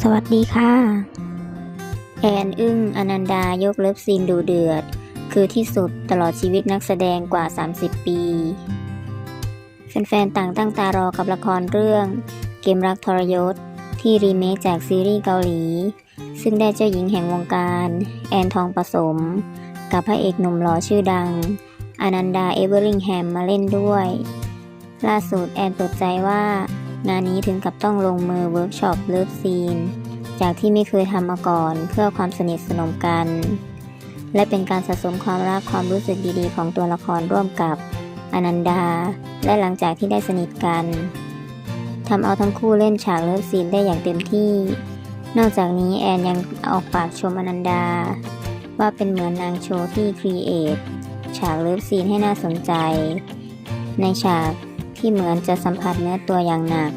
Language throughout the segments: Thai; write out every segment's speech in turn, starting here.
สวัสดีค่ะ แอนอึ้งอนันดายกเลิฟซีนดูเดือด คือที่สุดตลอดชีวิตนักแสดงกว่า 30 ปี แฟนๆต่างตั้งตารอกับละครเรื่อง เกมรักทรยศ ที่รีเมคจากซีรีส์เกาหลี ซึ่งได้เจ้าหญิงแห่งวงการ แอนทองผสม กับพระเอกหนุ่มหล่อชื่อดัง อนันดาเอเวอริงแฮมมาเล่นด้วย ล่าสุดแอนเปิดใจว่า งานนี้ถึงกับต้องลงมือเวิร์กช็อปเลิฟซีน จากที่ไม่เคยทำมาก่อนเพื่อความสนิทสนมกัน และเป็นการสะสมความรักความรู้สึกดีๆ ของตัวละครร่วมกับอนันดา และหลังจากที่ได้สนิทกันทำเอาทั้งคู่เล่นฉากเลิฟซีนได้อย่างเต็มที่ นอกจากนี้แอนยังออกปากชมอนันดา ว่าเป็นเหมือนนางโชว์ที่ครีเอทฉากเลิฟซีนให้น่าสนใจ ในฉาก ที่เหมือนจะสัมผัสเนื้อตัวอย่างหนัก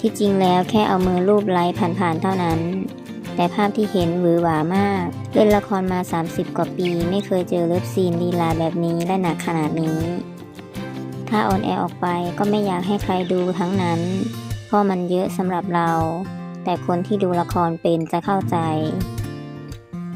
ที่จริงแล้วแค่เอามือลูบไล้ผ่านๆเท่านั้น แต่ภาพที่เห็นหวือหวามาก เล่นละครมา 30 กว่าปี ไม่เคยเจอเลิฟซีนลีลาแบบนี้และหนักขนาดนี้ ถ้าออนแอร์ออกไปก็ไม่อยากให้ใครดูทั้งนั้น เพราะมันเยอะสำหรับเรา แต่คนที่ดูละครเป็นจะเข้าใจ